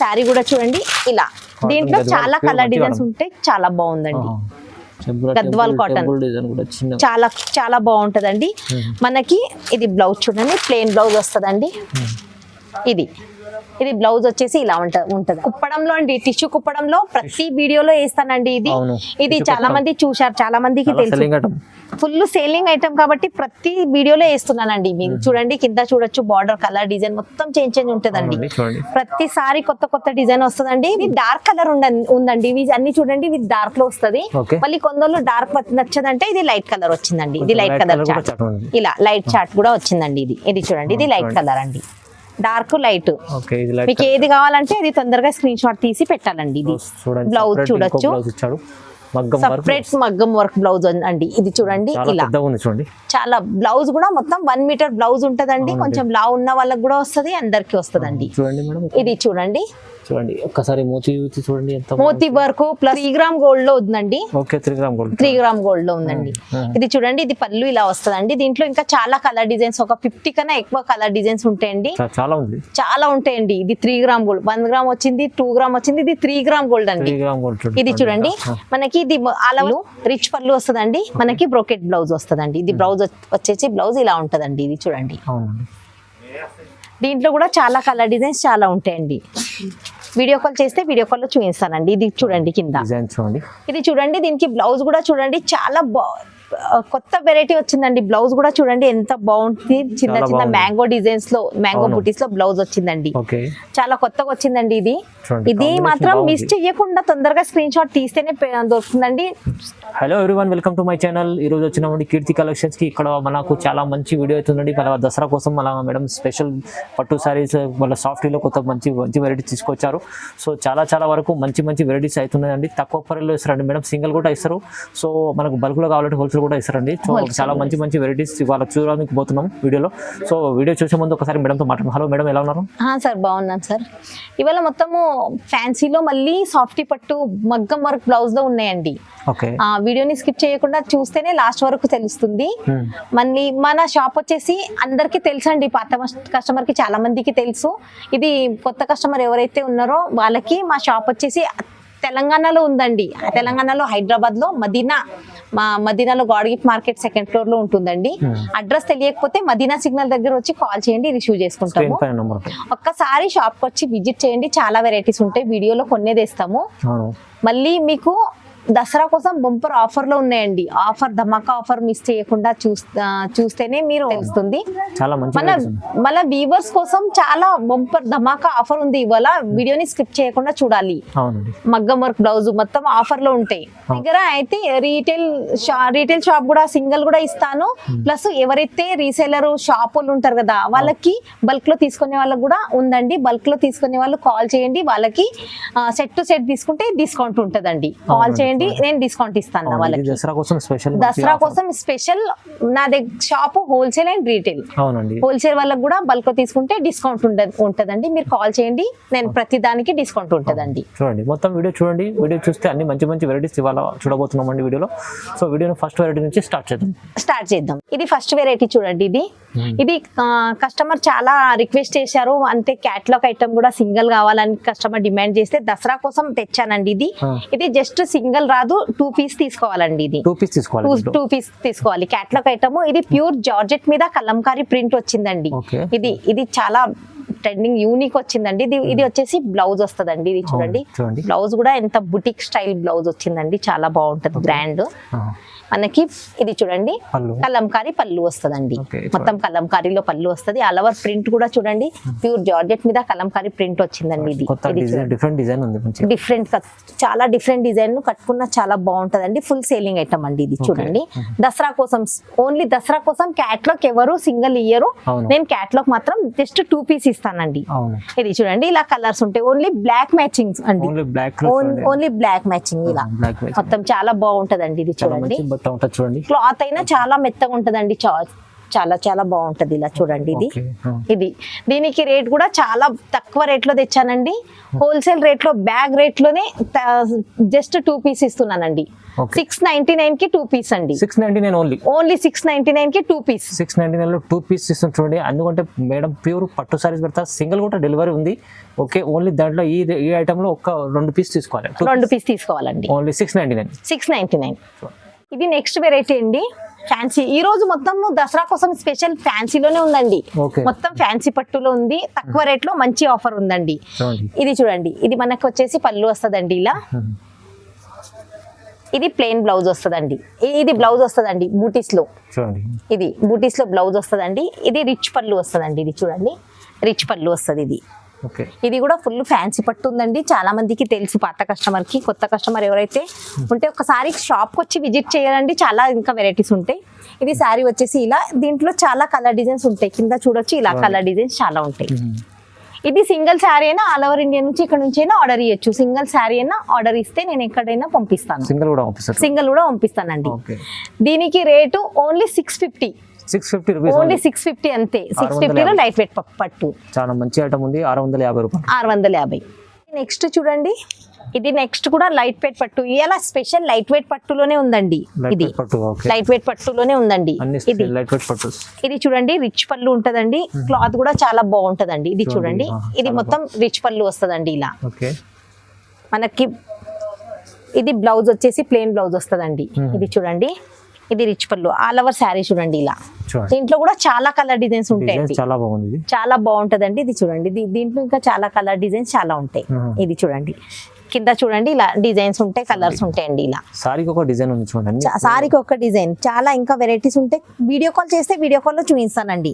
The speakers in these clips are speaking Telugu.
శారీ కూడా చూడండి ఇలా. దీంట్లో చాలా కలర్ డిజైన్స్. ఉంటాయి చాలా బాగుందండి. గద్వాల్ చిన్న చాలా చాలా బాగుంటదండి. మనకి ఇది బ్లౌజ్ చూడండి ప్లెయిన్ బ్లౌజ్ వస్తదండి. ఇది. ఇది బ్లౌజ్ వచ్చేసి ఇలా ఉంట ఉంటది. కుప్పడంలో అండి టిష్యూ కుప్పడంలో ప్రతి వీడియోలో వేస్తానండి ఇది. ఇది చాలా. మంది చూశారు చాలా మందికి తెలుసు. ఫుల్ సేలింగ్ ఐటమ్ కాబట్టి ప్రతి వీడియోలో వేస్తున్నానండి. మీరు చూడండి కింద చూడొచ్చు బార్డర్ కలర్ డిజైన్ మొత్తం చేంజ్ చేంజ్ ఉంటదండి. ప్రతిసారి కొత్త కొత్త డిజైన్ వస్తుందండి. ఇది డార్క్ కలర్ ఉందండి. ఇవి అన్ని చూడండి ఇది డార్క్లో వస్తది. మళ్ళీ కొందరు డార్క్ నచ్చదంటే ఇది లైట్ కలర్ వచ్చిందండి. ఇది లైట్ కలర్. ఇలా లైట్ చాట్ కూడా వచ్చిందండి ఇది. ఇది చూడండి ఇది లైట్. కలర్ అండి. డార్క్ లైట్ మీకు ఏది కావాలంటే ఇది తొందరగా స్క్రీన్ షాట్ తీసి పెట్టాలండి ఇది. బ్లౌజ్ చూడొచ్చు. సపరేట్ మగ్గం వర్క్ బ్లౌజ్ అండి. ఇది చూడండి ఇలా. చూడండి. చాలా బ్లౌజ్ కూడా మొత్తం వన్ మీటర్ బ్లౌజ్ ఉంటదండి. కొంచెం లావు ఉన్న వాళ్ళకి కూడా వస్తది అందరికి వస్తదండి. చూడండి ఇది చూడండి. చూడండి ఒక్కసారి మోతి యూతి చూడండి ఎంత మోతీ వర్క్ ప్లస్ త్రీ గ్రామ్ గోల్డ్లో ఉందండి. Okay three gram gold three gram గోల్డ్లో ఉందండి. ఇది చూడండి ఇది పళ్ళు ఇలా వస్తదండి. దీంట్లో ఇంకా చాలా కలర్ డిజైన్స్ ఒక ఫిఫ్టీ కన్నా ఎక్కువ కలర్ డిజైన్స్ ఉంటాయండి. చాలా ఉంది. చాలా ఉంటాయండి. ఇది three gram gold one gram వచ్చింది టూ గ్రామ్ వచ్చింది ఇది త్రీ గ్రామ్ గోల్డ్ అండి. గ్రామ్ గోల్డ్ ఇది చూడండి మనకి ఇది అలవలు రిచ్ పళ్ళు వస్తదండి. మనకి బ్రోకెట్ బ్లౌజ్ వస్తదండి. ఇది బ్లౌజ్ వచ్చేసి బ్లౌజ్ ఇలా ఉంటదండి ఇది చూడండి. అవునండి. దీంట్లో కూడా చాలా కలర్ డిజైన్స్ చాలా ఉంటాయండి. వీడియో కాల్ చేస్తే వీడియో కాల్లో చూపిస్తానండి. ఇది చూడండి కింద. చూడండి. ఇది చూడండి దీనికి బ్లౌజ్ కూడా చూడండి. చాలా కొత్త వెరైటీ వచ్చిందండి. బ్లౌజ్ కూడా చూడండి ఎంత బాగుంటుంది చిన్న చిన్న. మ్యాంగో డిజైన్స్లో మ్యాంగో. బుటీస్లో బ్లౌజ్ వచ్చిందండి. చాలా కొత్తగా వచ్చిందండి ఇది. ఇది మాత్రం. మిస్ చెయ్యకుండా తొందరగా స్క్రీన్ షాట్ తీస్తేనే దొరుకుతుందండి. Hello everyone welcome to my channel ఈ రోజు వచ్చినామండి కీర్తి కలెక్షన్స్కి ఇక్కడ మనకు చాలా మంచి వీడియో అవుతుందండి మన దసరా కోసం మన మేడం స్పెషల్ పట్టు సారీస్ వాళ్ళ సాఫ్ట్వేర్లో కొత్త మంచి మంచి వెరైటీస్ తీసుకొచ్చారు. సో చాలా చాలా వరకు మంచి మంచి వెరైటీస్ అవుతున్నాయండి తక్కువ పరిలో ఇస్తారండి మేడం సింగిల్ కూడా ఇస్తారు సో మనకు బల్క్లో కావాలంటే హోల్సేల్ కూడా ఇస్తారండి. సో చాలా మంచి మంచి వెరైటీస్ ఇవాళ చూడడానికి పోతున్నాం వీడియోలో. సో వీడియో చూసే ముందు ఒకసారి మేడంతో మాట్లాడు హలో మేడం ఎలా ఉన్నారు? సార్ బాగున్నాను సార్. ఇవాళ మొత్తము ఫ్యాన్సీలో మళ్ళీ సాఫ్టీ పట్టు మగ్గం వర్క్ బ్లౌజ్లో ఉన్నాయండి. ఓకే. ఆ వీడియోని స్కిప్ చేయకుండా చూస్తేనే లాస్ట్ వరకు తెలుస్తుంది. Hmm. మళ్ళీ మన షాప్ వచ్చేసి అందరికీ తెలుసండి పాత కస్టమర్కి చాలా మందికి తెలుసు. ఇది కొత్త కస్టమర్ ఎవరైతే ఉన్నారో వాళ్ళకి మా షాప్ వచ్చేసి తెలంగాణలో ఉందండి. తెలంగాణలో హైదరాబాద్లో మదీనా మా మదీనాలో గాడ్గిఫ్ట్ మార్కెట్ సెకండ్ ఫ్లోర్లో ఉంటుందండి. అడ్రస్ తెలియకపోతే మదీనా సిగ్నల్ దగ్గర వచ్చి కాల్ చేయండి రిసీవ్ చేసుకుంటాము. ఒక్కసారి షాప్కి వచ్చి విజిట్ చేయండి చాలా వెరైటీస్ ఉంటాయి. వీడియోలో కొన్నే తెస్తాము. అవును. మళ్ళీ మీకు దసరా కోసం బంపర్ ఆఫర్లో ఉన్నాయండి. ఆఫర్ ధమాకా ఆఫర్ మిస్ చేయకుండా చూస్తేనే మీరు తెలుస్తుంది. మన వీవర్స్ కోసం చాలా బంపర్ ధమాకా ఆఫర్ ఉంది. ఇవాళ వీడియోని స్కిప్ చేయకుండా చూడాలి. మగ్గం వర్క్ బ్లౌజ్ మొత్తం ఆఫర్లో ఉంటాయి దగ్గర అయితే రీటైల్ రీటైల్ షాప్ కూడా సింగిల్ కూడా ఇస్తాను. ప్లస్ ఎవరైతే రీసేలర్ షాప్ వాళ్ళు ఉంటారు కదా వాళ్ళకి బల్క్లో తీసుకునే వాళ్ళకి కూడా ఉందండి. బల్క్లో తీసుకునే వాళ్ళు కాల్ చేయండి. వాళ్ళకి సెట్ టు సెట్ తీసుకుంటే డిస్కౌంట్ ఉంటదండి. కాల్ అవునండి. చేయండి నేను డిస్కౌంట్ ఇస్తాను వాళ్ళకి. దసరా కోసం స్పెషల్ దసరా కోసం స్పెషల్ నా దగ్గర షాప్ హోల్సేల్ అండ్ రీటైల్ అవునండి. హోల్సేల్ వాళ్ళకి కూడా బల్క్లో తీసుకుంటే డిస్కౌంట్ ఉంటది ఉంటదండి. మీరు కాల్ చేయండి. నేను ప్రతి దానికి డిస్కౌంట్ ఉంటదండి. చూడండి. మొత్తం వీడియో చూడండి. వీడియో చూస్తే అన్ని మంచి మంచి వెరైటీస్ ఇవాళ చూడబోతున్నాం అండి వీడియోలో. సో వీడియోని ఫస్ట్ వెరైటీ నుంచి స్టార్ట్ చేద్దాం. స్టార్ట్ చేద్దాం. ఇది ఫస్ట్ వెరైటీ చూడండి ఇది. ఇది కస్టమర్ చాలా రిక్వెస్ట్ చేశారు. అంతే క్యాట్లాగ్ ఐటమ్ కూడా సింగిల్ కావాలని కస్టమర్ డిమాండ్ చేస్తే దసరా కోసం తెచ్చానండి ఇది. Hmm. ఇది జస్ట్ సింగిల్ రాదు టూ పీస్ తీసుకోవాలండి ఇది. టూ పీస్ తీసుకోవాలి టూ పీస్ తీసుకోవాలి. క్యాట్లాగ్ ఐటమ్ ఇది ప్యూర్ జార్జెట్ మీద కలంకారీ ప్రింట్ వచ్చిందండి. ఇది ఇది చాలా ట్రెండింగ్ యూనిక్ వచ్చిందండి. ఇది ఇది వచ్చేసి బ్లౌజ్ వస్తదండి ఇది చూడండి. బ్లౌజ్ కూడా ఎంత బుటిక్ స్టైల్ బ్లౌజ్ వచ్చిందండి. చాలా బాగుంటది బ్రాండ్ మనకి ఇది చూడండి. కలంకారీ పళ్ళు వస్తదండి. మొత్తం కలంకారీలో పళ్ళు వస్తది. అలవర్ ప్రింట్ కూడా చూడండి. ప్యూర్ జార్జెట్ మీద కలంకారీ ప్రింట్ వచ్చిందండి ఇది. డిఫరెంట్ డిజైన్ ఉంది డిఫరెంట్ చాలా డిఫరెంట్ డిజైన్ కట్టుకున్న చాలా బాగుంటదండి. ఫుల్ సేలింగ్ ఐటమ్ అండి ఇది చూడండి. దసరా కోసం ఓన్లీ దసరా కోసం క్యాట్లాగ్ ఎవరు సింగిల్ అవును. నేను క్యాట్లాగ్ మాత్రం జస్ట్ టూ పీస్ ఇస్తానండి. ఇది చూడండి. ఇలా కలర్స్ ఉంటాయి. ఓన్లీ బ్లాక్ మ్యాచింగ్ అండి. ఓన్లీ బ్లాక్ మ్యాచింగ్ ఇలా. మొత్తం చాలా బాగుంటదండి ఇది చూడండి. బట్ట ఉంటుంది చూడండి. క్లాత్ అయినా చాలా మెత్తగా ఉంటదండి చాలా చాలా బాగుంటది ఇలా చూడండి ఇది. ఇది. దీనికి రేట్ కూడా చాలా తక్కువ రేట్లో తెచ్చానండి. హోల్సేల్ రేట్లో బ్యాగ్ రేట్లోనే జస్ట్ టూ పీస్ ఇస్తున్నానండి. సిక్స్ నైన్టీ నైన్కి టూ పీస్ అండి. Six ninety nine only? Only six ninety నైన్కి టూ పీస్. సిక్స్ నైన్టీ నైన్లో టూ పీస్ ఇస్తుంది చూడండి. ఎందుకంటే మేడం ప్యూర్ పట్టు సారీస్ పెడతా. సింగిల్ కూడా డెలివరీ ఉంది. ఓకే ఓన్లీ దాంట్లో ఈ ఈ ఐటెంలో ఒక రెండు పీస్ తీసుకోవాలి. రెండు పీస్ తీసుకోవాలండి. Only six ninety nine. Six ninety nine. ఇది నెక్స్ట్ వెరైటీ అండి. ఫ్యాన్సీ ఈ రోజు మొత్తం దసరా కోసం స్పెషల్ ఫ్యాన్సీలోనే ఉందండి. మొత్తం ఫ్యాన్సీ పట్టులో ఉంది. తక్కువ రేట్లో మంచి ఆఫర్ ఉందండి. ఇది చూడండి. ఇది మనకు వచ్చేసి పళ్ళు వస్తుందండి ఇలా. Hmm. ఇది ప్లెయిన్ బ్లౌజ్ వస్తుందండి. ఇది బ్లౌజ్ వస్తుందండి బూటీస్లో. ఇది బూటీస్లో బ్లౌజ్ వస్తుందండి. ఇది రిచ్ పళ్ళు వస్తుందండి. ఇది చూడండి. రిచ్ పళ్ళు వస్తుంది ఇది. ఇది కూడా ఫుల్ ఫ్యాన్సీ పట్టు ఉందండి. చాలా మందికి తెలుసు పాత కస్టమర్కి కొత్త కస్టమర్ ఎవరైతే ఉంటే ఒకసారి షాప్కి వచ్చి విజిట్ చేయాలండి. చాలా ఇంకా వెరైటీస్ ఉంటాయి. ఇది శారీ వచ్చేసి ఇలా దీంట్లో చాలా కలర్ డిజైన్స్ ఉంటాయి. కింద చూడొచ్చు ఇలా కలర్ డిజైన్స్ చాలా ఉంటాయి. ఇది సింగిల్ శారీ అయినా ఆల్ ఓవర్ ఇండియా నుంచి ఇక్కడ నుంచి అయినా ఆర్డర్ ఇవ్వచ్చు సింగిల్ శారీ అయినా ఆర్డర్ ఇస్తే నేను ఎక్కడైనా పంపిస్తాను. సింగిల్ కూడా సింగిల్ కూడా పంపిస్తానండి. దీనికి rate only six fifty six fifty rupees only six fifty అంతే. సిక్స్ ఫిఫ్టీలో లైట్ వెయిట్ పట్టు. చాలా మంచి ఐటమ్ ఉంది. ఆరు వందల యాభై రూపాయలు. ఆరు వందల యాభై. నెక్స్ట్ చూడండి. ఇది నెక్స్ట్ కూడా లైట్ వెయిట్ పట్టు. ఇలా స్పెషల్ లైట్ వెయిట్ పట్టులోనే ఉందండి ఇది. లైట్ వెయిట్ పట్టులోనే ఉందండి ఇది. లైట్ వెయిట్ పట్టు ఇది చూడండి రిచ్ పళ్ళు ఉంటదండి. క్లాత్ కూడా చాలా బాగుంటదండి. ఇది చూడండి, ఇది మొత్తం రిచ్ పళ్ళు వస్తదండి ఇలా. మనకి ఇది బ్లౌజ్ వచ్చేసి ప్లెయిన్ బ్లౌజ్ వస్తదండి. ఇది చూడండి. ఇది రిచ్ పళ్ళు. ఆల్ ఓవర్ శారీ చూడండి ఇలా. దీంట్లో కూడా చాలా కలర్ డిజైన్స్ ఉంటాయండి. చాలా బాగుంది. చాలా బాగుంటదండి ఇది చూడండి. దీంట్లో ఇంకా చాలా కలర్ డిజైన్స్ చాలా ఉంటాయి. ఇది చూడండి. కింద చూడండి ఇలా డిజైన్స్ ఉంటాయి కలర్స్ ఉంటాయండి ఇలా. సారీకి ఒక డిజైన్ ఉంది చూడండి. సారీకి ఒక డిజైన్ చాలా ఇంకా వెరైటీస్ ఉంటాయి. వీడియో కాల్ చేస్తే వీడియో కాల్లో చూపిస్తానండి.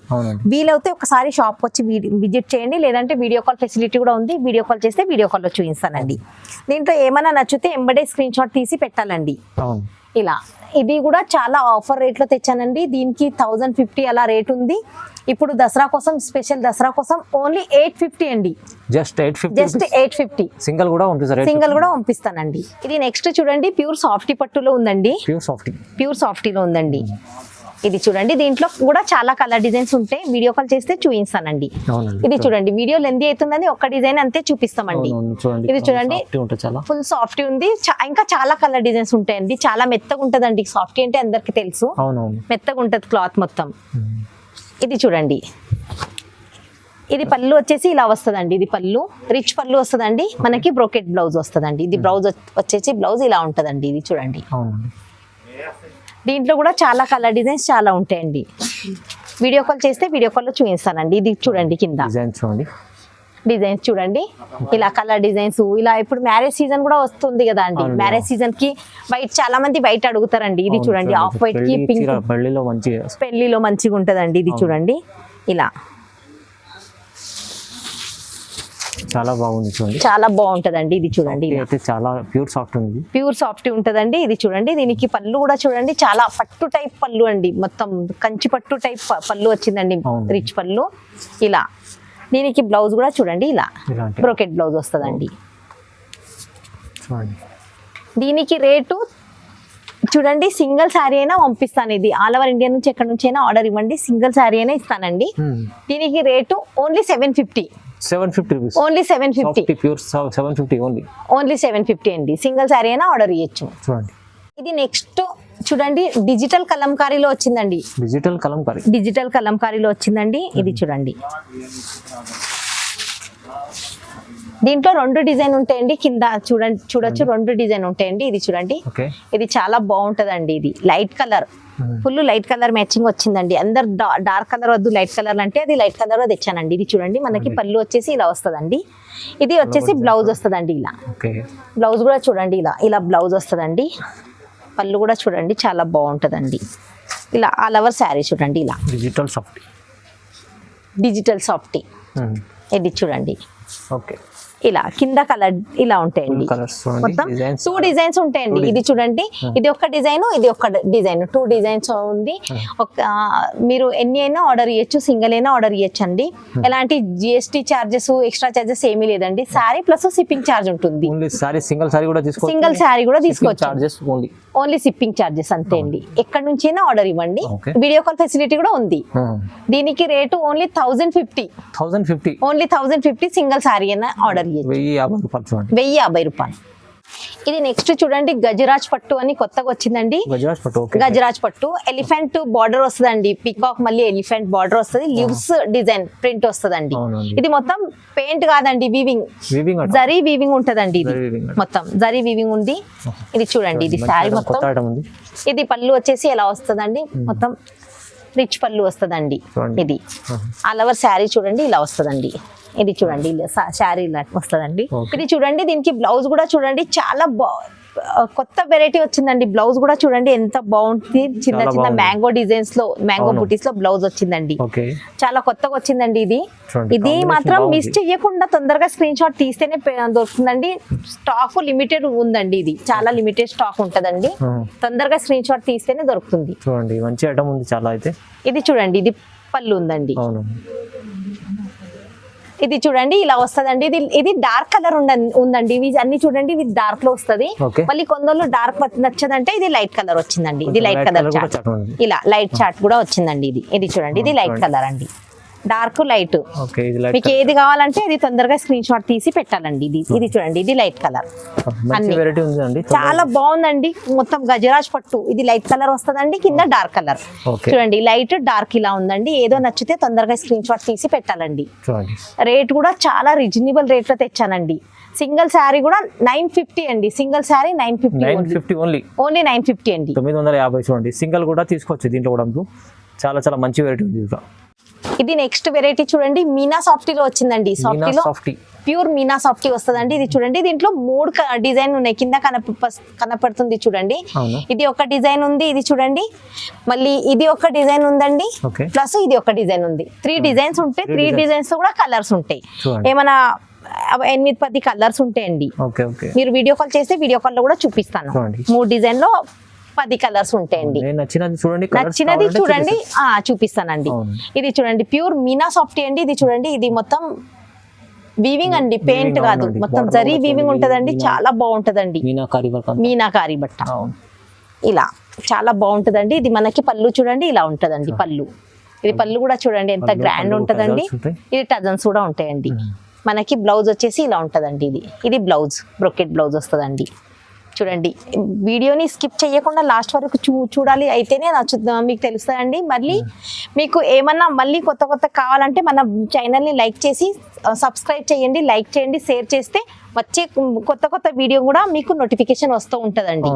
వీలైతే ఒకసారి షాప్ వచ్చి విజిట్ చేయండి. లేదంటే వీడియో కాల్ ఫెసిలిటీ కూడా ఉంది. వీడియో కాల్ చేస్తే వీడియో కాల్లో చూపిస్తానండి. దీంట్లో ఏమైనా నచ్చితే ఎంబడే స్క్రీన్ షాట్ తీసి పెట్టాలండి. ఇలా. ఇది కూడా చాలా ఆఫర్ రేట్లో తెచ్చానండి. దీనికి థౌజండ్ ఫిఫ్టీ అలా రేట్ ఉంది. ఇప్పుడు దసరా కోసం స్పెషల్ దసరా కోసం ఓన్లీ ఎయిట్ ఫిఫ్టీ అండి. Just eight fifty just eight fifty. Single కూడా పంపిస్తారు సింగిల్ కూడా పంపిస్తానండి. ఇది నెక్స్ట్ చూడండి ప్యూర్ సాఫ్టీ పట్టులో ఉందండి. Pure soft. ప్యూర్ సాఫ్టీలో ఉందండి. ఇది చూడండి. దీంట్లో కూడా చాలా కలర్ డిజైన్స్ ఉంటాయి. వీడియో కాల్ చేస్తే చూపిస్తానండి. ఇది చూడండి. వీడియో లెంది అవుతుందని ఒక్క డిజైన్ అంతే చూపిస్తామండి. ఇది చూడండి. ఫుల్ సాఫ్టీ ఉంది. ఇంకా చాలా కలర్ డిజైన్స్ ఉంటాయండి. చాలా మెత్తగా ఉంటదండి. సాఫ్టీ అంటే అందరికి తెలుసు. మెత్తగా ఉంటది క్లాత్ మొత్తం. ఇది చూడండి. ఇది పళ్ళు వచ్చేసి ఇలా వస్తదండి. ఇది పళ్ళు. రిచ్ పళ్ళు వస్తదండి. మనకి బ్రోకెట్ బ్లౌజ్ వస్తదండి. ఇది బ్లౌజ్ వచ్చేసి బ్లౌజ్ ఇలా ఉంటదండి. ఇది చూడండి. అవునండి. దీంట్లో కూడా చాలా కలర్ డిజైన్స్ చాలా ఉంటాయండి. వీడియో కాల్ చేస్తే వీడియో కాల్లో చూపిస్తానండి. ఇది చూడండి కింద. చూడండి. డిజైన్స్ చూడండి. ఇలా కలర్ డిజైన్స్ ఇలా ఇప్పుడు మ్యారేజ్ సీజన్ కూడా వస్తుంది కదా అండి. మ్యారేజ్ సీజన్కి వైట్ చాలా మంది వైట్ అడుగుతారండి. ఇది చూడండి ఆఫ్ వైట్కి పింక్. పెళ్ళిలో మంచి పెళ్ళిలో మంచిగా ఉంటదండి. ఇది. చూడండి. ఇలా. చాలా బాగుంది చూడండి. చాలా బాగుంటదండి ఇది చూడండి అయితే చాలా ప్యూర్ సాఫ్ట్ ఉంది. ప్యూర్ సాఫ్ట్ ఉంటదండి ఇది చూడండి. దీనికి పళ్ళు కూడా చూడండి. చాలా పట్టు టైప్ పళ్ళు అండి. మొత్తం కంచి పట్టు టైప్ పళ్ళు వచ్చిందండి. రిచ్ పళ్ళు. ఇలా. దీనికి బ్లౌజ్ కూడా చూడండి. ఇలా. బ్రోకెట్ బ్లౌజ్ వస్తదండి. దీనికి రేటు చూడండి. సింగిల్ శారీ అయినా పంపిస్తాను ఇది. ఆల్ ఓవర్ ఇండియా నుంచి ఎక్కడి నుంచి అయినా ఆర్డర్ ఇవ్వండి. సింగిల్ శారీ అయినా ఇస్తానండి. దీనికి rate only seven fifty. Seven fifty rupees. Only seven fifty pure seven fifty only only seven fifty అండి. సింగిల్ శారీ అయినా ఆర్డర్ ఇవ్వచ్చు చూడండి. ఇది నెక్స్ట్ చూడండి డిజిటల్ కలంకారీలో వచ్చిందండి. డిజిటల్ కలంకారీ డిజిటల్ కలంకారీలో వచ్చిందండి. ఇది చూడండి. దీంట్లో రెండు డిజైన్ ఉంటాయండి. కింద చూడండి చూడొచ్చు. రెండు. డిజైన్ ఉంటాయండి. ఇది చూడండి. ఇది చాలా బాగుంటదండి ఇది. Light colour. Full light colour matching వచ్చిందండి. అందరు డార్క్ కలర్ వద్దు లైట్ కలర్ అంటే అది లైట్ కలర్ తెచ్చానండి. ఇది చూడండి. మనకి పళ్ళు వచ్చేసి ఇలా వస్తదండి. ఇది వచ్చేసి బ్లౌజ్ వస్తదండి ఇలా. బ్లౌజ్ కూడా చూడండి ఇలా. ఇలా బ్లౌజ్ వస్తదండి. పళ్ళు కూడా చూడండి. చాలా బాగుంటదండి. ఇలా ఆల్ ఓవర్ శారీ చూడండి ఇలా. Digital soft. Digital softy. ఇది చూడండి. ఓకే. ఇలా కింద కలర్ ఇలా ఉంటాయండి. మొత్తం టూ డిజైన్స్ ఉంటాయండి. ఇది చూడండి ఇది ఒక డిజైన్ ఇది ఒక డిజైన్ టూ డిజైన్స్ ఉంది. ఒక మీరు ఎన్ని అయినా ఆర్డర్ ఇవ్వచ్చు సింగిల్ అయినా ఆర్డర్ ఇవ్వచ్చు అండి ఎలాంటి జిఎస్టీ చార్జెస్ ఎక్స్ట్రా చార్జెస్ ఏమీ లేదండి. సారీ ప్లస్ షిప్పింగ్ చార్జ్ ఉంటుంది. సారీ సింగిల్ సారీ కూడా తీసుకోవచ్చు. సింగిల్ శారీ కూడా తీసుకోవచ్చు. ఓన్లీ షిప్పింగ్ చార్జెస్ అంతే అండి. ఎక్కడి నుంచి అయినా ఆర్డర్ ఇవ్వండి. వీడియో కాల్ ఫెసిలిటీ కూడా ఉంది. దీనికి rate only thousand fifty thousand fifty only thousand fifty single sari అయినా ఆర్డర్ వెయ్యి యాభై రూపాయలు చూడండి వెయ్యి యాభై రూపాయలు. ఇది నెక్స్ట్ చూడండి గజరాజ్ పట్టు అని కొత్తగా వచ్చిందండి. గజరాజ్ పట్టు గజరాజ్ పట్టు. ఎలిఫెంట్ బార్డర్ వస్తుందండి. పికాక్ మళ్ళీ ఎలిఫెంట్ బార్డర్ వస్తుంది. లివ్స్ డిజైన్ ప్రింట్ వస్తుందండి. ఇది మొత్తం పెయింట్ కాదండి వీవింగ్ జరీ వీవింగ్ ఉంటదండి ఇది. మొత్తం జరీ వీవింగ్ ఉంది. ఇది చూడండి ఇది శారీ మొత్తం. ఇది పళ్ళు వచ్చేసి ఎలా వస్తుందండి? మొత్తం రిచ్ పళ్ళు వస్తుందండి. ఇది. ఆల్ ఓవర్ శారీ చూడండి ఇలా వస్తుందండి. ఇది చూడండి శారీ ఇలా వస్తుందండి. ఇది చూడండి దీనికి బ్లౌజ్ కూడా చూడండి చాలా బా కొత్త వెరైటీ వచ్చిందండి. బ్లౌజ్ కూడా చూడండి ఎంత బాగుంటుంది చిన్న చిన్న. మ్యాంగో డిజైన్స్లో మ్యాంగో. బుటీస్లో బ్లౌజ్ వచ్చిందండి. చాలా కొత్తగా వచ్చిందండి ఇది. ఇది మాత్రం. మిస్ చెయ్యకుండా తొందరగా స్క్రీన్ షాట్ తీస్తేనే దొరుకుతుందండి. స్టాక్ లిమిటెడ్ ఉందండి ఇది. చాలా లిమిటెడ్ స్టాక్ ఉంటదండి. తొందరగా స్క్రీన్ షాట్ తీస్తేనే దొరుకుతుంది. చూడండి మంచి ఐటమ్ ఉంది చాలా అయితే. ఇది చూడండి ఇది పళ్ళు ఉందండి. ఇది చూడండి ఇలా వస్తదండి. ఇది ఇది డార్క్ కలర్ ఉందండి. ఇవి అన్ని చూడండి ఇది డార్క్లో వస్తది. మళ్ళీ కొందరు డార్క్ నచ్చదంటే ఇది లైట్ కలర్ వచ్చిందండి. ఇది లైట్ కలర్ చాట్ ఉంది. ఇలా లైట్ చాట్ కూడా వచ్చిందండి ఇది. ఇది చూడండి ఇది లైట్. కలర్ అండి. Dark light. మీకు ఏది కావాలంటే ఇది తొందరగా స్క్రీన్ షాట్ తీసి పెట్టాలండి ఇది. ఇది చూడండి ఇది లైట్ కలర్. చాలా బాగుందండి. మొత్తం గజరాజ్ పట్టు. ఇది లైట్ కలర్ వస్తదండి కింద డార్క్ కలర్. చూడండి లైట్ డార్క్ ఇలా ఉందండి. ఏదో నచ్చితే తొందరగా స్క్రీన్ షాట్ తీసి పెట్టాలండి. రేట్ కూడా చాలా రీజనబుల్ రేట్లో తెచ్చానండి. సింగిల్ శారీ కూడా నైన్ ఫిఫ్టీ అండి. Single sari nine fifty nine fifty only. Only nine fifty అండి. తొమ్మిది వందల యాభై చూడండి. సింగిల్ కూడా తీసుకోవచ్చు దీంట్లో కూడా చాలా చాలా మంచి వెరైటీ ఉంది ఇది నెక్స్ట్ వెరైటీ చూడండి. మీనా సాఫ్టీలో వచ్చిందండి. సాఫ్టీలో సాఫ్టీ. ప్యూర్ మీనా సాఫ్టీ వస్తుందండి. ఇది చూడండి. దీంట్లో మూడు డిజైన్ ఉన్నాయి. కింద కనప కనపడుతుంది చూడండి. ఇది ఒక డిజైన్ ఉంది. ఇది చూడండి. మళ్ళీ ఇది ఒక డిజైన్ ఉందండి. ప్లస్ ఇది ఒక డిజైన్ ఉంది. త్రీ డిజైన్స్ ఉంటాయి త్రీ. డిజైన్స్. కూడా కలర్స్ ఉంటాయి. ఏమైనా ఎనిమిది పది కలర్స్ ఉంటాయండి. మీరు వీడియో కాల్ చేస్తే వీడియో కాల్లో కూడా చూపిస్తాను. మూడు డిజైన్లో పది కలర్స్ ఉంటాయండి. నచ్చినది చూడండి చూపిస్తానండి. ఇది చూడండి ప్యూర్ మీనా సాఫ్టీ అండి. ఇది చూడండి ఇది మొత్తం వీవింగ్ అండి పెయింట్ కాదు. మొత్తం జరీ వీవింగ్ ఉంటదండి చాలా బాగుంటదండి. మీనాకారి బట్ట. ఇలా చాలా బాగుంటదండి. ఇది మనకి పళ్ళు చూడండి ఇలా ఉంటదండి పళ్ళు. ఇది పళ్ళు. కూడా చూడండి ఎంత గ్రాండ్ ఉంటదండి. ఇది టజన్స్ కూడా ఉంటాయండి. మనకి బ్లౌజ్ వచ్చేసి ఇలా ఉంటదండి ఇది. ఇది బ్లౌజ్ బ్రొకెట్ బ్లౌజ్ వస్తదండి. చూడండి. వీడియోని స్కిప్ చేయకుండా లాస్ట్ వరకు చూ చూడాలి అయితేనే నచ్చు మీకు తెలుస్తుందండి. మళ్ళీ మీకు ఏమన్నా మళ్ళీ కొత్త కొత్త కావాలంటే మన ఛానల్ని లైక్ చేసి సబ్స్క్రైబ్ చేయండి లైక్ చేయండి షేర్ చేస్తే వచ్చే కొత్త కొత్త వీడియో కూడా మీకు నోటిఫికేషన్ వస్తూ ఉంటుందండి.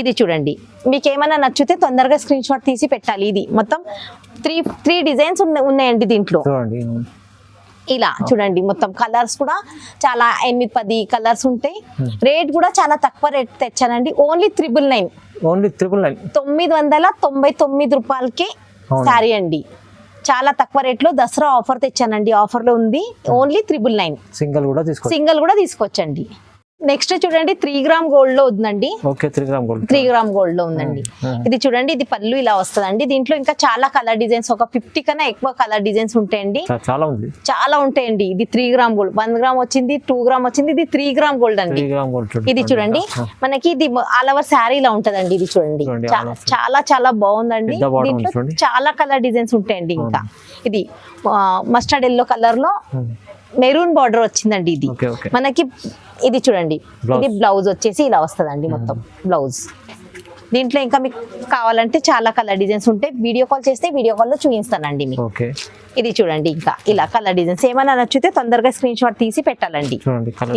ఇది చూడండి. మీకు ఏమైనా నచ్చితే తొందరగా స్క్రీన్ షాట్ తీసి పెట్టాలి. ఇది మొత్తం త్రీ త్రీ డిజైన్స్ ఉన్నాయండి దీంట్లో. ఇలా చూడండి మొత్తం కలర్స్ కూడా చాలా ఎనిమిది పది కలర్స్ ఉంటాయి. రేట్ కూడా చాలా తక్కువ rate తెచ్చానండి. Only triple nine. Only triple nine. తొమ్మిది వందల తొంభై తొమ్మిది రూపాయలకి. శారీ అండి. చాలా తక్కువ రేట్లో దసరా ఆఫర్ తెచ్చానండి. ఆఫర్లో ఉంది. Only triple nine. సింగిల్ కూడా సింగిల్ కూడా తీసుకొచ్చండి నెక్స్ట్ చూడండి త్రీ గ్రామ్ గోల్డ్లో ఉందండి. Okay three gram gold. Three gram గోల్డ్లో ఉందండి. ఇది చూడండి ఇది పళ్ళు ఇలా వస్తుందండి. దీంట్లో ఇంకా చాలా కలర్ డిజైన్స్ ఒక ఫిఫ్టీ కన్నా ఎక్కువ కలర్ డిజైన్స్ ఉంటాయండి. చాలా ఉంది. చాలా ఉంటాయండి. ఇది three gram gold. One gram వచ్చింది టూ గ్రామ్ వచ్చింది ఇది త్రీ గ్రామ్ గోల్డ్ అండి. ఇది చూడండి మనకి ఇది ఆల్ ఓవర్ శారీ ఇలా ఉంటదండి ఇది చూడండి. చాలా చాలా బాగుందండి. దీంట్లో. చాలా కలర్ డిజైన్స్ ఉంటాయండి ఇంకా. ఇది మస్టర్డ్ ఎల్లో కలర్లో మెరూన్ బార్డర్ వచ్చిందండి ఇది. మనకి ఇది చూడండి. ఇది బ్లౌజ్ వచ్చేసి ఇలా వస్తుందండి మొత్తం బ్లౌజ్. దీంట్లో ఇంకా మీకు కావాలంటే చాలా కలర్ డిజైన్స్ ఉంటాయి. వీడియో కాల్ చేస్తే వీడియో కాల్లో చూపిస్తానండి మీకు. ఇది చూడండి ఇంకా. ఇలా కలర్ డిజైన్స్. ఏమైనా నచ్చితే తొందరగా స్క్రీన్ షాట్ తీసి పెట్టాలండి.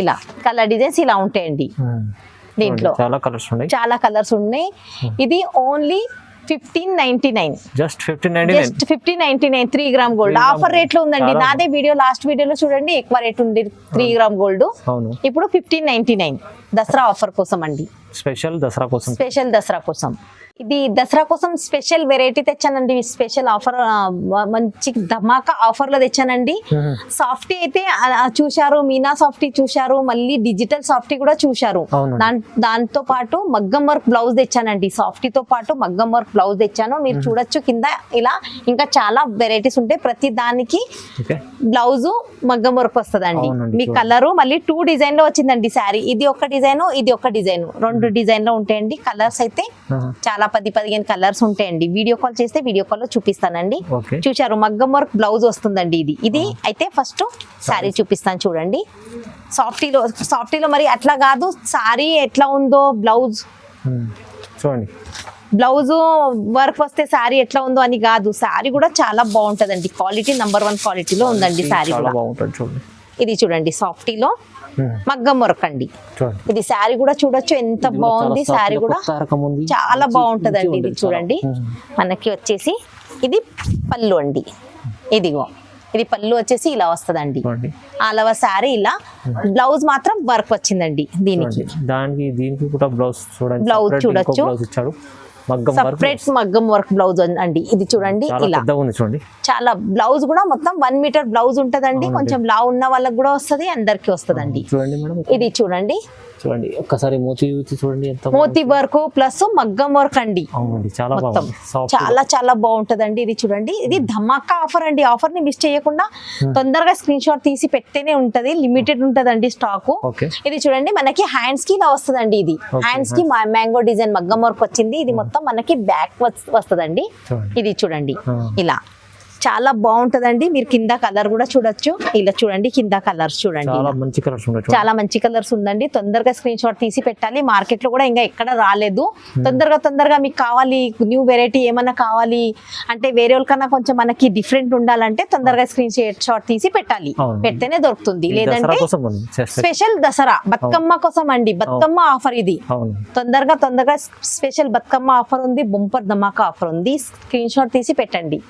ఇలా కలర్ డిజైన్స్ ఇలా ఉంటాయండి. దీంట్లో. చాలా కలర్స్ ఉన్నాయి. ఇది only fifteen ninety nine just fifteen ninety nine just fifteen ninety nine three gram gold offer రేట్లో ఉందండి. నాదే వీడియో లాస్ట్ వీడియోలో చూడండి ఎక్కువ రేట్ ఉంది త్రీ గ్రామ్ గోల్డ్ ఇప్పుడు fifteen ninety nine Dasara offer కోసం అండి స్పెషల్ దసరా కోసం? స్పెషల్ దసరా కోసం. ఇది దసరా కోసం స్పెషల్ వెరైటీ తెచ్చానండి. స్పెషల్ ఆఫర్ మంచి ధమాకా ఆఫర్లో తెచ్చానండి. సాఫ్టీ అయితే చూశారు మీనా సాఫ్టీ చూశారు మళ్ళీ డిజిటల్ సాఫ్టీ కూడా చూశారు. దాంతో పాటు మగ్గం వర్క్ బ్లౌజ్ తెచ్చానండి. సాఫ్టీతో పాటు మగ్గం వర్క్ బ్లౌజ్ తెచ్చాను. మీరు చూడొచ్చు కింద ఇలా ఇంకా చాలా వెరైటీస్ ఉంటాయి. ప్రతి దానికి బ్లౌజ్ మగ్గం వర్క్ వస్తుందండి. మీ. కలర్ మళ్ళీ టూ డిజైన్లో వచ్చిందండి శారీ. ఇది ఒక డిజైన్ ఇది ఒక డిజైన్. రెండు డిజైన్లో ఉంటాయండి. కలర్స్ అయితే. చాలా పది పదిహేను కలర్స్ ఉంటాయండి. వీడియో కాల్ చేస్తే వీడియో కాల్లో చూపిస్తానండి. చూశారు మగ్గం వర్క్ బ్లౌజ్ వస్తుందండి ఇది. ఇది అయితే ఫస్ట్ శారీ చూపిస్తాను చూడండి. సాఫ్టీలో సాఫ్టీలో మరి అట్లా కాదు. శారీ ఎట్లా ఉందో బ్లౌజ్. చూడండి. బ్లౌజ్ వర్క్ వస్తే శారీ ఎట్లా ఉందో అని కాదు. శారీ కూడా చాలా బాగుంటదండి. క్వాలిటీ నంబర్ వన్ క్వాలిటీలో ఉందండి శారీ ఇది చూడండి సాఫ్టీలో. మగ్గం చూడండి. ఇది శారీ కూడా చూడొచ్చు. ఎంత బాగుంది శారీ కూడా. చాలా బాగుంటదండి ఇది చూడండి. మనకి వచ్చేసి ఇది పళ్ళు అండి. ఇదిగో. ఇది పళ్ళు వచ్చేసి ఇలా వస్తదండి. ఆలవ శారీ ఇలా. బ్లౌజ్ మాత్రం వర్క్ వచ్చిందండి దీనికి. దానికి దీనికి కూడా బ్లౌజ్ చూడండి. ఇంకో చూడొచ్చు. సపరేట్ మగ్గం వర్క్ బ్లౌజ్ అండి. ఇది చూడండి ఇలా. చూడండి. చాలా బ్లౌజ్ కూడా మొత్తం వన్ మీటర్ బ్లౌజ్ ఉంటదండి. కొంచెం లా ఉన్న వాళ్ళకి కూడా వస్తది అందరికి వస్తదండి. చూడండి ఇది చూడండి. చూడండి ఒక్కసారి మోతి చూడండి ఎంత మోతీ వర్క్ ప్లస్ మగ్గం వర్క్ అండి. అవునండి చాలా చాలా చాలా బాగుంటదండి ఇది చూడండి. ఇది ధమాకా ఆఫర్ అండి. ఆఫర్ని మిస్ చేయకుండా తొందరగా స్క్రీన్ షాట్ తీసి పెడితేనే ఉంటది. లిమిటెడ్ ఉంటదండి స్టాక్. ఇది చూడండి మనకి హ్యాండ్స్కి ఇలా వస్తదండి ఇది. హ్యాండ్స్కి మ్యాంగో డిజైన్ మగ్గం వర్క్ వచ్చింది. ఇది మొత్తం మనకి బ్యాక్ వస్తదండి. ఇది చూడండి. ఇలా. చాలా బాగుంటదండి. మీరు కింద కలర్ కూడా చూడొచ్చు. ఇలా చూడండి కింద కలర్స్ చూడండి. చాలా. మంచి కలర్స్ ఉన్నాయి చూడండి. చాలా మంచి కలర్స్ ఉందండి. తొందరగా స్క్రీన్ షాట్ తీసి పెట్టాలి. మార్కెట్లో కూడా ఇంకా ఎక్కడ రాలేదు. తొందరగా తొందరగా మీకు కావాలి న్యూ వెరైటీ ఏమన్నా కావాలి అంటే వేరే వాళ్ళకన్నా కొంచెం మనకి డిఫరెంట్ ఉండాలంటే తొందరగా స్క్రీన్ షాట్ తీసి పెట్టాలి. పెడితేనే దొరుకుతుంది. లేదంటే. స్పెషల్ దసరా. బతుకమ్మ కోసం అండి. బతుకమ్మ ఆఫర్ ఇది. తొందరగా తొందరగా స్పెషల్ బతుకమ్మ ఆఫర్ ఉంది. బొంపర్ ధమాకా ఆఫర్ ఉంది. స్క్రీన్ షాట్ తీసి పెట్టండి.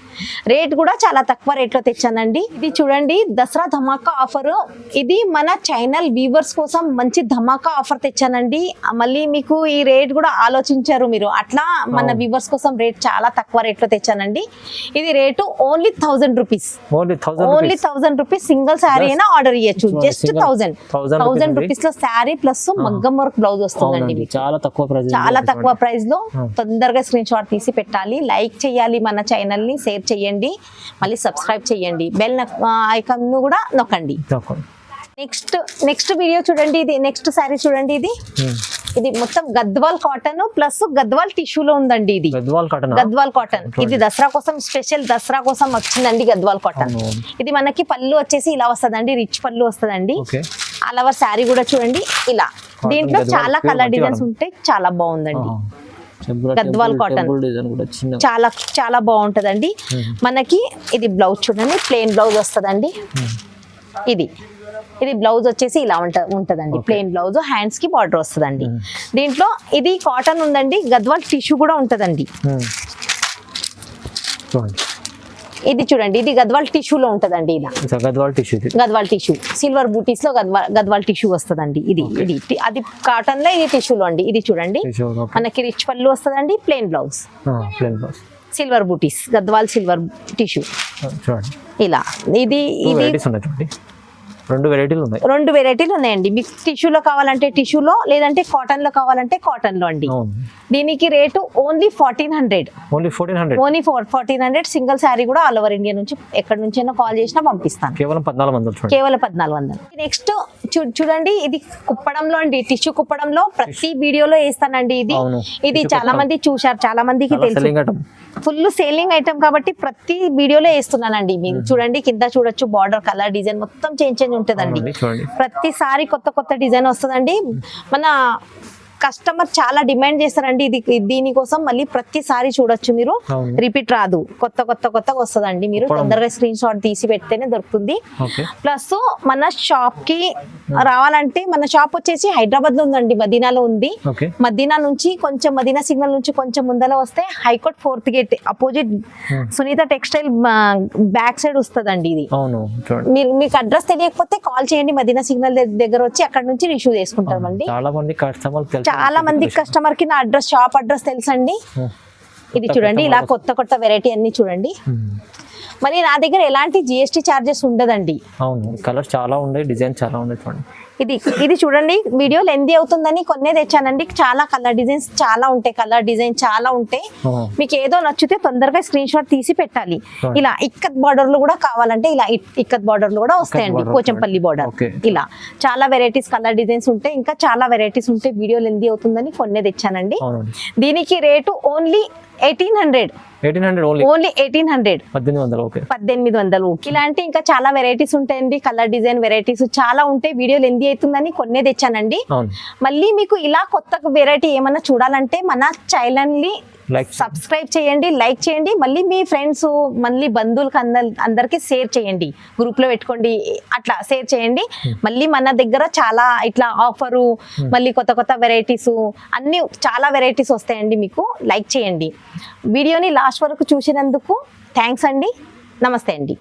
రేట్ కూడా చాలా తక్కువ రేట్లో తెచ్చానండి. ఇది చూడండి దసరా ధమాకా ఆఫర్. ఇది మన ఛానల్ వ్యూవర్స్ కోసం మంచి ధమాకా ఆఫర్ తెచ్చానండి. మళ్ళీ మీకు ఈ రేట్ కూడా ఆలోచించారు మీరు. అట్లా మన. వ్యూవర్స్ కోసం రేట్ చాలా తక్కువ రేట్లో తెచ్చానండి. ఇది rate only thousand rupees only thousand thousand rupees single sari అయినా ఆర్డర్ చూడండి, జస్ట్ థౌసండ్ 1000 థౌసండ్ రూపీస్లో శారీ ప్లస్ మగ్గం వర్క్ బ్లౌజ్ వస్తుందండి చాలా తక్కువ ప్రైస్ చాలా తక్కువ ప్రైస్లో. తొందరగా స్క్రీన్ షాట్ తీసి పెట్టాలి. లైక్ చేయాలి మన ఛానల్ని షేర్ చేయండి. మళ్ళీ సబ్స్క్రైబ్ చేయండి బెల్ ఐకాన్ను కూడా నొక్కండి. నెక్స్ట్ నెక్స్ట్ వీడియో చూడండి ఇది. నెక్స్ట్ శారీ చూడండి ఇది. ఇది మొత్తం గద్వాల్ కాటన్ ప్లస్ గద్వాల్ టిష్యూలో ఉందండి ఇది. గద్వాల్ కాటన్ గద్వాల్ కాటన్ ఇది దసరా కోసం స్పెషల్ దసరా కోసం వచ్చిందండి గద్వాల్ కాటన్. ఇది మనకి పళ్ళు వచ్చేసి ఇలా వస్తదండి రిచ్ పళ్ళు వస్తదండి. అలవర్ శారీ కూడా చూడండి ఇలా. దీంట్లో చాలా కలర్ డిజైన్స్. ఉంటాయి చాలా బాగుందండి. గద్వాల్ కాటన్. చాలా చాలా బాగుంటదండి. మనకి ఇది బ్లౌజ్ చూడండి ప్లెయిన్ బ్లౌజ్ వస్తదండి. ఇది. ఇది బ్లౌజ్ వచ్చేసి ఇలా ఉంట ఉంటదండి. ప్లెయిన్ బ్లౌజ్ హ్యాండ్స్కి బార్డర్ వస్తదండి. దీంట్లో ఇది కాటన్ ఉందండి గద్వాల్ టిష్యూ కూడా ఉంటదండి. చూడండి ఇది చూడండి ఇది గద్వాల్ టిష్యూలో ఉంటదండి ఇది Gadwal tissue. Gadwal tissue. Silver బూటీస్లో Gadwal Gadwal tissue వస్తదండి ఇది ఇది. అది కాటన్లో ఇది టిష్యూలో అండి ఇది చూడండి. మనకి రిచ్ పళ్ళు వస్తదండి plain blouse. Plain blouse. Silver బూటీస్ గద్వాల్ సిల్వర్ టిష్యూ. ఇలా ఇది ఇది రెండు వెరైటీలు ఉన్నాయి. రెండు వెరైటీలు ఉన్నాయండి. మీకు టిష్యూలో కావాలంటే టిష్యూలో లేదంటే కాటన్లో కావాలంటే కాటన్లో అండి దీనికి rate only fourteen hundred. Only fourteen hundred. Only four fourteen hundred single sari కూడా ఆల్ ఓవర్ ఇండియా నుంచి ఎక్కడి నుంచైనా కాల్ చేసినా పంపిస్తాను. కేవలం పద్నాలుగు వందలు కేవలం పద్నాలుగు వందలు. నెక్స్ట్ చూడండి ఇది కుప్పడంలో అండి టిష్యూ కుప్పడంలో ప్రతి వీడియోలో వేస్తానండి ఇది. ఇది చాలా. మంది చూశారు చాలా మందికి తెలుసు ఫుల్ సేలింగ్ ఐటమ్ కాబట్టి ప్రతి వీడియోలో వేస్తున్నానండి మీరు చూడండి కింద చూడొచ్చు బార్డర్ కలర్ డిజైన్ మొత్తం చేంజ్ చేంజ్ ఉంటుందండి. ప్రతిసారి కొత్త కొత్త డిజైన్ వస్తుందండి. మన కస్టమర్ చాలా డిమాండ్ చేస్తారండి. ఇది దీనికోసం మళ్ళీ ప్రతిసారి చూడొచ్చు మీరు. రిపీట్ రాదు. కొత్త కొత్త కొత్తగా వస్తుందండి మీరు. తొందరగా స్క్రీన్ షాట్ తీసి పెడితేనే దొరుకుతుంది. ప్లస్ మన షాప్కి రావాలంటే మన షాప్ వచ్చేసి హైదరాబాద్లో ఉందండి. మదీనాలో ఉంది. మదీనా నుంచి కొంచెం మదీనా సిగ్నల్ నుంచి కొంచెం ముందర వస్తే high court fourth gate opposite. Sunitha textile back side వస్తుందండి ఇది. మీరు మీకు అడ్రస్ తెలియకపోతే కాల్ చేయండి. మదీనా సిగ్నల్ దగ్గర వచ్చి అక్కడ నుంచి రిసీవ్ చేసుకుంటామండి. చాలా మంది కస్టమర్ చాలా మంది కస్టమర్కి నా అడ్రస్ షాప్ అడ్రస్ తెలుసండి. ఇది చూడండి ఇలా కొత్త కొత్త వెరైటీ అన్ని చూడండి. మరి నా దగ్గర ఎలాంటి జిఎస్టీ చార్జెస్ ఉండదండి. అవును కలర్ చాలా ఉన్నాయి డిజైన్ చాలా ఉన్నాయి చూడండి. ఇది ఇది చూడండి వీడియో లెందీ అవుతుందని కొన్నే తెచ్చానండి. చాలా కలర్ డిజైన్స్ చాలా ఉంటాయి కలర్ డిజైన్ చాలా ఉంటాయి. మీకు ఏదో నచ్చితే తొందరగా స్క్రీన్ షాట్ తీసి పెట్టాలి. ఇలా ఇక్కత్ బార్డర్లో కూడా కావాలంటే ఇలా ఇక్కత్ బార్డర్లో కూడా వస్తాయండి పోచంపల్లి బార్డర్. ఇలా చాలా వెరైటీస్ కలర్ డిజైన్స్ ఉంటాయి ఇంకా చాలా వెరైటీస్ ఉంటాయి. వీడియో లెందీ అవుతుందని కొన్నే తెచ్చానండి. దీనికి rate only eighteen hundred eighteen hundred only only eighteen hundred. పద్దెనిమిది వందలు ఓకే. పద్దెనిమిది వందలు. ఇలాంటి ఇంకా చాలా వెరైటీస్ ఉంటాయండి కలర్ డిజైన్ వెరైటీస్ చాలా ఉంటాయి. వీడియోలు ఎంది అవుతుందని కొన్నే తెచ్చానండి. మళ్ళీ మీకు ఇలా కొత్త వెరైటీ ఏమన్నా చూడాలంటే మన లైక్ సబ్స్క్రైబ్ చేయండి లైక్ చేయండి మళ్ళీ మీ ఫ్రెండ్స్ మళ్ళీ బంధువులకు అందరి అందరికి షేర్ చేయండి. గ్రూప్లో పెట్టుకోండి అట్లా షేర్ చేయండి. మళ్ళీ మన దగ్గర చాలా ఇట్లా ఆఫరు మళ్ళీ కొత్త కొత్త వెరైటీస్ అన్ని చాలా వెరైటీస్ వస్తాయండి మీకు. లైక్ చేయండి. వీడియోని లాస్ట్ వరకు చూసినందుకు థ్యాంక్స్ అండి. నమస్తే అండి.